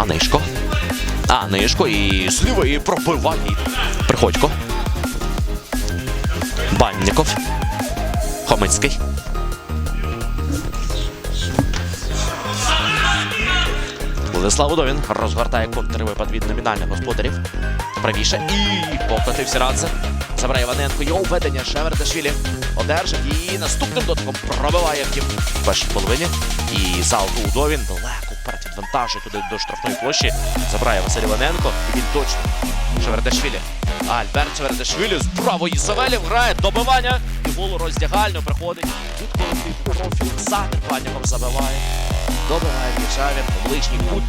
Анишко. Анишко і з лівої пробиває. Приходько. Банніков. Хомицький. Владислав Удовін розгортає контрвипад від номінальних господарів. Правіше і покотився Радзе. Забирає Іваненко. Його введення Шевердашвілі одержить і наступним дотиком пробиває втім в першій половині. І залпу Удовін далеко вперед туди до штрафної площі. Забирає Василь Іваненко. І він точно Шевердашвілі. Альберт Шевердашвілі з правої Савелів грає добивання. І гол роздягально приходить. Тут колектив профіль за забиває. Добиває Віршавін ближній кут.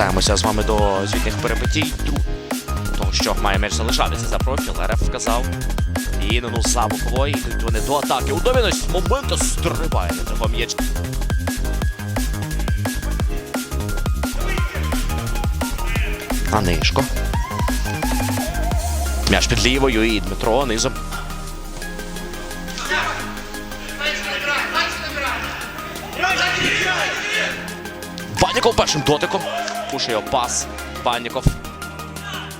Повертаємося з вами до звітних. Друг того, що має м'яч залишатися за профіл. РФ вказав. І нанус за бокової. Йдуть вони до атаки. Удовіность з моменту стрибає на того м'яч. Анишко. М'яч під лівою і Дмитро низом. Банніков першим дотиком. Пушує його пас. Банніков.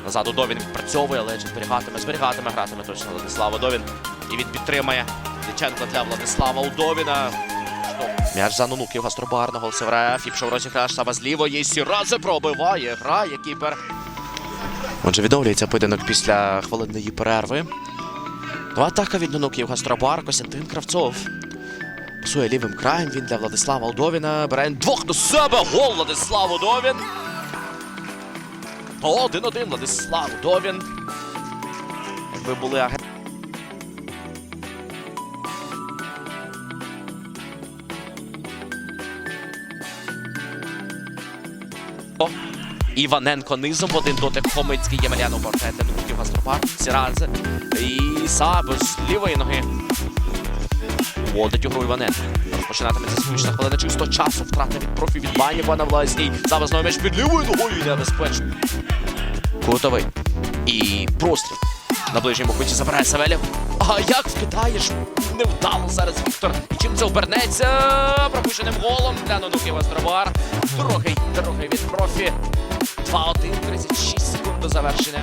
Назад Удовін відпрацьовує, але зберігатиме, зберігатиме, гратиме точно Владислав Удовін. І він підтримає. Дяченко для Владислава Удовіна. М'яч за Нунуків, Гастробар на гол Севреф. І розіграш саме з лівої. Сіразе пробиває. Грає кіпер. Отже, відновлюється поєдинок після хвилинної перерви. Ну, атака від Нунуків Гастробар, Костянтин Кравцов. Пасує лівим краєм він для Владислава Удовіна. Бере двох до себе. Гол Владислав Удовін. Один-один Владислав Удовін. Якби були агенти. Іваненко низом один дотик Хомицький Ємельяно портрет для Нунуків Гастробар. Сірадзе. І Сабо з лівої ноги. Вводить у гру Іваненко. Розпочинатиметься скучна хвилина чисто часу. Втрата від профі від Банєва на власній. Зараз знову м'яч під лівою ногою і небезпечно. Кутовий. І простріл. На ближньому куті забирає Савелєв. А як вкидаєш? Невдало зараз Віктор. І чим це обернеться? Пропущеним голом для Нонуків Астробар. Другий, другий від профі. 2-1, 36 секунд до завершення.